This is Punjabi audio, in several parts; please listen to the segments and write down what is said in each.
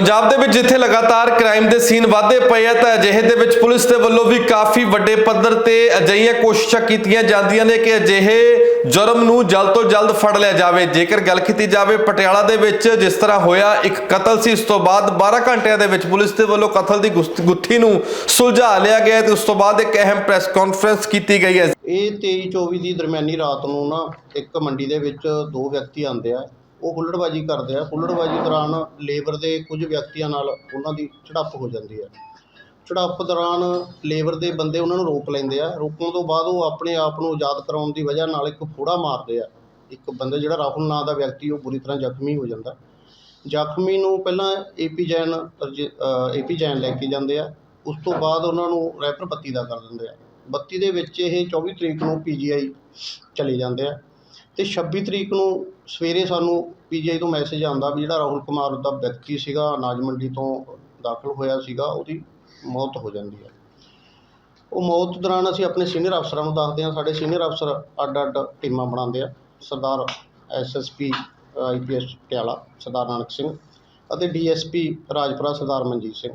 ਪੰਜਾਬ ਦੇ ਵਿੱਚ ਜਿੱਥੇ ਲਗਾਤਾਰ ਕ੍ਰਾਈਮ ਦੇ ਸੀਨ ਵਾਧੇ ਪਏ ਆ, ਤਾਂ ਅਜਿਹੇ ਦੇ ਵਿੱਚ ਪੁਲਿਸ ਦੇ ਵੱਲੋਂ ਵੀ ਕਾਫੀ ਵੱਡੇ ਪੱਧਰ ਤੇ ਅਜਿਹੀਆਂ ਕੋਸ਼ਿਸ਼ਾਂ ਕੀਤੀਆਂ ਜਾਂਦੀਆਂ ਨੇ ਕਿ ਅਜਿਹੇ ਜੁਰਮ ਨੂੰ ਜਲਦ ਤੋਂ ਜਲਦ ਫੜ ਲਿਆ ਜਾਵੇ। ਜੇਕਰ ਗੱਲ ਕੀਤੀ ਜਾਵੇ ਪਟਿਆਲਾ ਦੇ ਵਿੱਚ, ਜਿਸ ਤਰ੍ਹਾਂ ਹੋਇਆ, ਇੱਕ ਕਤਲ ਸੀ, ਉਸ ਤੋਂ ਬਾਅਦ 12 ਘੰਟਿਆਂ ਦੇ ਵਿੱਚ ਪੁਲਿਸ ਦੇ ਵੱਲੋਂ ਕਤਲ ਦੀ ਗੁਸਤ- ਗੁੱਥੀ ਨੂੰ ਸੁਲਝਾ ਲਿਆ ਗਿਆ ਤੇ ਉਸ ਤੋਂ ਬਾਅਦ ਇੱਕ ਅਹਿਮ ਪ੍ਰੈਸ ਕਾਨਫਰੰਸ ਕੀਤੀ ਗਈ ਹੈ। ਇਹ 23 24 ਦੀ ਦਰਮਿਆਨੀ ਰਾਤ ਨੂੰ ਨਾ, ਇੱਕ ਮੰਡੀ ਦੇ ਵਿੱਚ ਦੋ ਵਿਅਕਤੀ ਆਉਂਦੇ ਆ। ਉਹ ਹੁੱਲੜਬਾਜੀ ਕਰਦੇ ਆ। ਹੁੱਲੜਬਾਜੀ ਦੌਰਾਨ ਲੇਬਰ ਦੇ ਕੁਝ ਵਿਅਕਤੀਆਂ ਨਾਲ ਉਹਨਾਂ ਦੀ ਝੜਪ ਹੋ ਜਾਂਦੀ ਹੈ ਝੜਪ ਦੌਰਾਨ ਲੇਬਰ ਦੇ ਬੰਦੇ ਉਹਨਾਂ ਨੂੰ ਰੋਕ ਲੈਂਦੇ ਆ। ਰੋਕਣ ਤੋਂ ਬਾਅਦ ਉਹ ਆਪਣੇ ਆਪ ਨੂੰ ਆਜ਼ਾਦ ਕਰਾਉਣ ਦੀ ਵਜ੍ਹਾ ਨਾਲ ਇੱਕ ਫੋੜਾ ਮਾਰਦੇ ਆ। ਇੱਕ ਬੰਦਾ ਜਿਹੜਾ ਰਾਹੁਲ ਨਾਂ ਦਾ ਵਿਅਕਤੀ, ਉਹ ਬੁਰੀ ਤਰ੍ਹਾਂ ਜ਼ਖਮੀ ਹੋ ਜਾਂਦਾ। ਜ਼ਖਮੀ ਨੂੰ ਪਹਿਲਾਂ ਏਪੀ ਜੈਨ ਏਪੀ ਜੈਨ ਲੈ ਕੇ ਜਾਂਦੇ ਆ। ਉਸ ਤੋਂ ਬਾਅਦ ਉਹਨਾਂ ਨੂੰ ਰੈਫਰ ਬੱਤੀ ਦਾ ਕਰ ਦਿੰਦੇ ਆ। ਬੱਤੀ ਦੇ ਵਿੱਚ ਇਹ 24 ਤਰੀਕ ਨੂੰ ਪੀਜੀਆਈ ਚਲੇ ਜਾਂਦੇ ਆ। ਅਤੇ ਛੱਬੀ ਤਰੀਕ ਨੂੰ ਸਵੇਰੇ ਸਾਨੂੰ ਪੀ ਜੀ ਆਈ ਤੋਂ ਮੈਸੇਜ ਆਉਂਦਾ ਵੀ ਜਿਹੜਾ ਰਾਹੁਲ ਕੁਮਾਰ ਦਾ ਵਿਅਕਤੀ ਸੀਗਾ, ਅਨਾਜ ਮੰਡੀ ਤੋਂ ਦਾਖਲ ਹੋਇਆ ਸੀਗਾ, ਉਹਦੀ ਮੌਤ ਹੋ ਜਾਂਦੀ ਹੈ। ਉਹ ਮੌਤ ਦੌਰਾਨ ਅਸੀਂ ਆਪਣੇ ਸੀਨੀਅਰ ਅਫਸਰਾਂ ਨੂੰ ਦੱਸਦੇ ਹਾਂ, ਸਾਡੇ ਸੀਨੀਅਰ ਅਫਸਰ ਅੱਡ ਅੱਡ ਟੀਮਾਂ ਬਣਾਉਂਦੇ ਆ। ਸਰਦਾਰ ਐਸਐਸਪੀ ਆਈਪੀਐਸ ਪਟਿਆਲਾ, ਸਰਦਾਰ ਨਾਨਕ ਸਿੰਘ ਅਤੇ ਡੀਐਸਪੀ ਰਾਜਪੁਰਾ ਸਰਦਾਰ ਮਨਜੀਤ ਸਿੰਘ।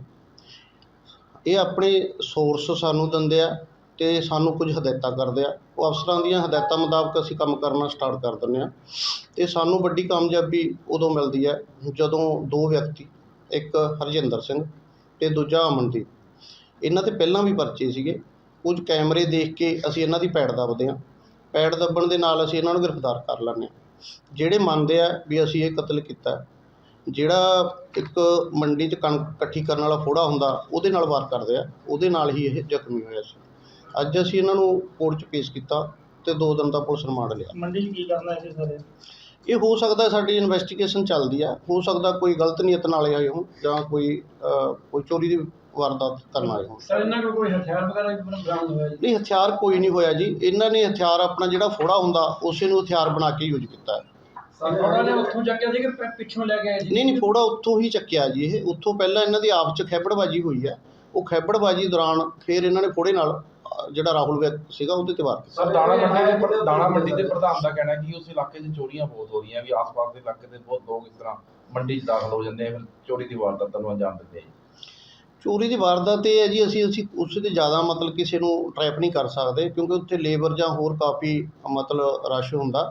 ਇਹ ਆਪਣੇ ਸੋਰਸ ਸਾਨੂੰ ਦਿੰਦੇ ਆ ਅਤੇ ਸਾਨੂੰ ਕੁਝ ਹਦਾਇਤਾਂ ਕਰਦੇ ਆ। ਉਹ ਅਫਸਰਾਂ ਦੀਆਂ ਹਦਾਇਤਾਂ ਮੁਤਾਬਕ ਅਸੀਂ ਕੰਮ ਕਰਨਾ ਸਟਾਰਟ ਕਰ ਦਿੰਦੇ ਹਾਂ ਅਤੇ ਸਾਨੂੰ ਵੱਡੀ ਕਾਮਯਾਬੀ ਉਦੋਂ ਮਿਲਦੀ ਹੈ ਜਦੋਂ ਦੋ ਵਿਅਕਤੀ, ਇੱਕ ਹਰਜਿੰਦਰ ਸਿੰਘ ਅਤੇ ਦੂਜਾ ਅਮਨਦੀਪ। ਇਹਨਾਂ ਤੇ ਪਹਿਲਾਂ ਵੀ ਪਰਚੇ ਸੀਗੇ। ਕੁਝ ਕੈਮਰੇ ਦੇਖ ਕੇ ਅਸੀਂ ਇਹਨਾਂ ਦੀ ਪੈੜ ਦੱਬਦੇ ਹਾਂ ਪੈੜ ਦੱਬਣ ਦੇ ਨਾਲ ਅਸੀਂ ਇਹਨਾਂ ਨੂੰ ਗ੍ਰਿਫਤਾਰ ਕਰ ਲੈਂਦੇ ਹਾਂ ਜਿਹੜੇ ਮੰਨਦੇ ਆ ਵੀ ਅਸੀਂ ਇਹ ਕਤਲ ਕੀਤਾ ਜਿਹੜਾ ਇੱਕ ਮੰਡੀ 'ਚ ਕਣਕ ਇਕੱਠੀ ਕਰਨ ਵਾਲਾ ਫੋੜਾ ਹੁੰਦਾ, ਉਹਦੇ ਨਾਲ ਵਾਰ ਕਰਦੇ ਆ। ਉਹਦੇ ਨਾਲ ਹੀ ਇਹ ਜ਼ਖਮੀ ਹੋਇਆ ਸੀ। ਅੱਜ ਅਸੀਂ ਇਹਨਾਂ ਨੂੰ ਕੋਰਟ 'ਚ ਪੇਸ਼ ਕੀਤਾ ਤੇ ਦੋ ਦਿਨ ਦਾ ਪੁਲਿਸ ਰਿਮਾਂਡ ਲਿਆ। ਮੰਡੀ 'ਚ ਕੀ ਕਰਨਾ ਹੈ ਸਾਰੇ? ਇਹ ਹੋ ਸਕਦਾ ਸਾਡੀ ਇਨਵੈਸਟੀਗੇਸ਼ਨ ਚੱਲਦੀ ਆ ਹੋ ਸਕਦਾ ਕੋਈ ਗਲਤ ਨੀਅਤ ਨਾਲ ਆਏ ਹੋਣ ਜਾਂ ਕੋਈ ਅ, ਕੋਈ ਚੋਰੀ ਦੀ ਵਾਰਦਾਤ ਕਰਨ ਆਏ ਹੋਣ। ਸਰ ਇਹਨਾਂ ਕੋਲ ਕੋਈ ਹਥਿਆਰ ਵਗੈਰਾ ਵੀ ਬਰਾਮਦ ਹੋਇਆ ਜੀ? ਨਹੀਂ ਹਥਿਆਰ ਕੋਈ ਨਹੀਂ ਹੋਇਆ ਜੀ। ਇਹਨਾਂ ਨੇ ਹਥਿਆਰ ਆਪਣਾ ਜਿਹੜਾ ਫੋੜਾ ਹੁੰਦਾ ਉਸੇ ਨੂੰ ਹਥਿਆਰ ਬਣਾ ਕੇ ਯੂਜ਼ ਕੀਤਾ ਹੈ। ਉਹਨਾਂ ਨੇ ਉੱਥੋਂ ਚੱਕਿਆ ਸੀ ਕਿ ਪ- ਪਿੱਛੋਂ ਲੈ ਕੇ ਆਏ ਸੀ? ਨਹੀਂ ਨਹੀਂ ਫੋੜਾ ਉੱਥੋਂ ਹੀ ਚੱਕਿਆ ਜੀ ਇਹ। ਉੱਥੋਂ ਪਹਿਲਾਂ ਇਹਨਾਂ ਦੀ ਆਪਸ ਚ ਖੈਬੜਬਾਜੀ ਹੋਈ ਹੈ। ਉਹ ਖੈਬੜਬਾਜੀ ਦੌਰਾਨ ਫਿਰ ਇਹਨਾਂ ਨੇ ਫੋੜੇ ਨਾਲ ਜਿਹੜਾ ਰਾਹੁਲ ਸੀਗਾ ਉਹਦੇ ਤੇ ਵਾਰ ਸਰ ਦਾਣਾ ਮੰਡੀ ਦੇ ਦਾਣਾ ਮੰਡੀ ਦੇ ਪ੍ਰਧਾਨ ਦਾ ਕਹਿਣਾ ਕਿ ਉਸ ਇਲਾਕੇ 'ਚ ਚੋਰੀਆਂ ਬਹੁਤ ਹੋ ਰਹੀਆਂ ਵੀ ਆਸ-ਪਾਸ ਦੇ ਇਲਾਕੇ ਦੇ ਬਹੁਤ ਲੋਕ ਇਸ ਤਰ੍ਹਾਂ ਮੰਡੀ 'ਚ ਦਾਖਲ ਹੋ ਜਾਂਦੇ ਆ ਫਿਰ ਚੋਰੀ ਦੀ ਵਾਰਦਾਤਾਂ ਨੂੰ ਅੰਜਾਮ ਦਿੰਦੇ ਆ। ਚੋਰੀ ਦੀ ਵਾਰਦਾਤ ਇਹ ਹੈ ਜੀ ਅਸੀਂ ਅਸੀਂ ਉਸ ਤੇ ਜ਼ਿਆਦਾ ਮਤਲਬ ਕਿਸੇ ਨੂੰ ਟਰੈਪ ਨਹੀਂ ਕਰ ਸਕਦੇ ਕਿਉਂਕਿ ਉੱਥੇ ਲੇਬਰ ਜਾਂ ਹੋਰ ਕਾਫੀ ਮਤਲਬ ਰਸ਼ ਹੁੰਦਾ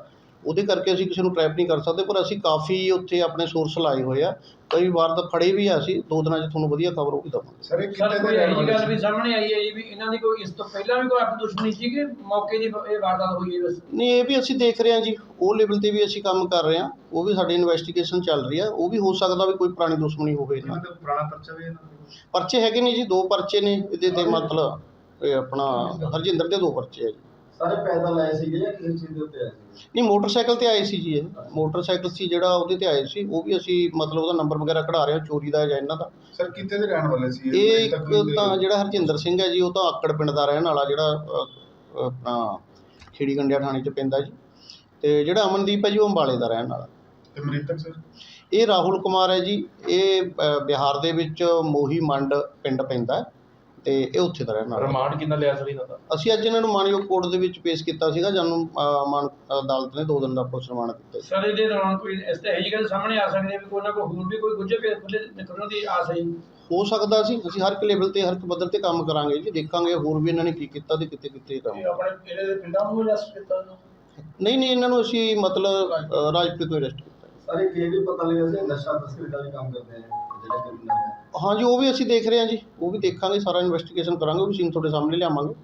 ਉਹਦੇ ਕਰਕੇ ਅਸੀਂ ਕਿਸੇ ਨੂੰ ਟਰੈਪ ਨਹੀਂ ਕਰ ਸਕਦੇ ਪਰ ਅਸੀਂ ਕਾਫੀ ਉੱਥੇ ਆਪਣੇ ਸੋਰਸ ਲਾਏ ਹੋਏ ਆ। ਕਈ ਵਾਰ ਤਾਂ ਫੜੇ ਵੀ ਆ ਅਸੀਂ ਦੋ ਦਿਨਾਂ 'ਚ ਤੁਹਾਨੂੰ ਵਧੀਆ ਖਬਰ ਉਹ ਵੀ ਦਵਾਂਗੇ। ਸਰ ਇਹ ਕਿੱਥੇ ਕੋਈ ਇਹੋ ਗੱਲ ਵੀ ਸਾਹਮਣੇ ਆਈ ਹੈ ਜੀ ਵੀ ਇਹਨਾਂ ਦੀ ਕੋਈ ਇਸ ਤੋਂ ਪਹਿਲਾਂ ਵੀ ਕੋਈ ਆਪਣੀ ਦੁਸ਼ਮਣੀ ਸੀ ਕਿ ਮੌਕੇ ਦੀ ਇਹ ਵਾਰਦਾਤ ਹੋਈ ਹੈ ਬਸ? ਨਹੀਂ ਇਹ ਵੀ ਅਸੀਂ ਦੇਖ ਰਹੇ ਹਾਂ ਜੀ। ਉਹ ਲੈਵਲ ਤੇ ਵੀ ਅਸੀਂ ਕੰਮ ਕਰ ਰਹੇ ਹਾਂ। ਉਹ ਵੀ ਸਾਡੀ ਇਨਵੈਸਟੀਗੇਸ਼ਨ ਚੱਲ ਰਹੀ ਆ। ਉਹ ਵੀ ਹੋ ਸਕਦਾ ਵੀ ਕੋਈ ਪੁਰਾਣੀ ਦੁਸ਼ਮਣੀ ਹੋਵੇ ਇਹਨਾਂ ਦਾ ਪੁਰਾਣਾ ਪਰਚਾ ਵੀ ਇਹਨਾਂ ਦਾ ਪਰਚੇ ਹੈਗੇ ਨੇ ਜੀ ਦੋ ਪਰਚੇ ਨੇ। ਇਹਦੇ ਤੇ ਮਤਲਬ ਇਹ ਆਪਣਾ ਹਰਜਿੰਦਰ ਦੇ ਦੋ ਪਰਚੇ ਆ ਜੀ। ਸਾਰੇ ਪੈਦਲ ਆਏ ਸੀਗੇ ਜਾਂ ਕਿਸੇ ਚੀਜ਼ ਦੇ ਉੱਤੇ ਆਏ ਸੀ ਨਹੀਂ ਮੋਟਰਸਾਈਕਲ ਤੇ ਆਏ ਸੀ ਜੀ ਇਹ। ਮੋਟਰਸਾਈਕਲ ਸੀ ਜਿਹੜਾ ਉਹਦੇ ਤੇ ਆਏ ਸੀ। ਉਹ ਵੀ ਅਸੀਂ ਮਤਲਬ ਉਹਦਾ ਨੰਬਰ ਵਗੈਰਾ ਕਢਾ ਰਹੇ ਹਾਂ ਚੋਰੀ ਦਾ ਜਾਂ ਇਹਨਾਂ ਦਾ। ਸਰ ਕਿੱਥੇ ਦੇ ਰਹਿਣ ਵਾਲੇ ਸੀ ਇਹ? ਇੱਕ ਤਾਂ ਜਿਹੜਾ ਹਰਜਿੰਦਰ ਸਿੰਘ ਹੈ ਜੀ ਉਹ ਤਾਂ ਆਕੜ ਪਿੰਡ ਦਾ ਰਹਿਣ ਵਾਲਾ ਜਿਹੜਾ ਅ, ਆਪਣਾ ਖੇੜੀ ਗੰਡਿਆ ਥਾਣੇ 'ਚ ਪੈਂਦਾ ਜੀ। ਤੇ ਜਿਹੜਾ ਅਮਨਦੀਪ ਹੈ ਜੀ ਉਹ ਅੰਬਾਲੇ ਦਾ ਰਹਿਣ ਵਾਲਾ। ਤੇ ਮ੍ਰਿਤਕ ਸਰ? ਇਹ ਰਾਹੁਲ ਕੁਮਾਰ ਹੈ ਜੀ। ਇਹ ਅ, ਬਿਹਾਰ ਦੇ ਵਿੱਚ ਮੋਹੀ ਮੰਡ ਪਿੰਡ ਪੈਂਦਾ ਹੈ। ਤੇ ਇਹ ਉੱਥੇ ਦਾ ਰਹਿਣ ਵਾਲਾ। ਰਿਮਾਂਡ ਕਿੰਨਾ ਲਿਆ ਸਰ ਇਹਨਾਂ ਦਾ? ਅਸੀਂ ਅੱਜ ਇਹਨਾਂ ਨੂੰ ਮਾਨਯੋਗ ਕੋਰਟ ਦੇ ਵਿੱਚ ਪੇਸ਼ ਕੀਤਾ ਸੀਗਾ ਜਾਨੂੰ ਮਾਨ ਅਦਾਲਤ ਨੇ ਦੋ ਦਿਨ ਦਾ ਪੁਲਿਸ ਰਿਮਾਂਡ ਦਿੱਤਾ ਸੀ। ਸਰ ਇਹਦੇ ਦੌਰਾਨ ਕੋਈ ਇਸ ਤੇ ਇਹੋ ਗੱਲ ਸਾਹਮਣੇ ਆ ਸਕਦੀ ਹੈ ਵੀ ਕੋਈ ਨਾ ਕੋਈ ਹੋਰ ਵੀ ਕੋਈ ਗੁੱਝੇ ਪੇਟ ਖੁੱਲੇ ਨਿਕਲਣ ਦੀ ਆਸ ਹੈ ਹੋ ਸਕਦਾ ਸੀ ਅਸੀਂ ਹਰ ਇੱਕ ਲੈਵਲ ਤੇ ਹਰ ਇੱਕ ਪੱਧਰ ਤੇ ਕੰਮ ਕਰਾਂਗੇ ਜੀ ਦੇਖਾਂਗੇ ਹੋਰ ਵੀ ਇਹਨਾਂ ਨੇ ਕੀ ਕੀਤਾ ਤੇ ਕਿਤੇ ਕਿਤੇ ਕੰਮ ਆਪਣੇ ਇਹਦੇ ਦੇ ਪਿੰਡਾਂ ਨੂੰ ਅਰੈਸਟ ਕੀਤਾ। ਨਹੀਂ ਨਹੀਂ ਇਹਨਾਂ ਨੂੰ ਅਸੀਂ ਮਤਲਬ ਰਾਜਪੁਰ ਤੋਂ ਅਰੈਸਟ ਕੀਤਾ। ਸਾਰੇ ਇਹ ਵੀ ਪਤਾ ਲੱਗਿਆ ਸੀ, ਨਸ਼ਾ ਤਸਕਰੀ ਦਾ ਵੀ ਕੰਮ ਕਰਦੇ ਆ, ਜਿਹੜੇ ਕ੍ਰਿਮੀਨਲ ਹਾਂਜੀ, ਉਹ ਵੀ ਅਸੀਂ ਦੇਖ ਰਹੇ ਹਾਂ ਜੀ, ਉਹ ਵੀ ਦੇਖਾਂਗੇ, ਸਾਰਾ ਇਨਵੈਸਟੀਗੇਸ਼ਨ ਕਰਾਂਗੇ, ਉਹ ਵੀ ਸੀਨ ਤੁਹਾਡੇ ਸਾਹਮਣੇ ਲਿਆਵਾਂਗੇ।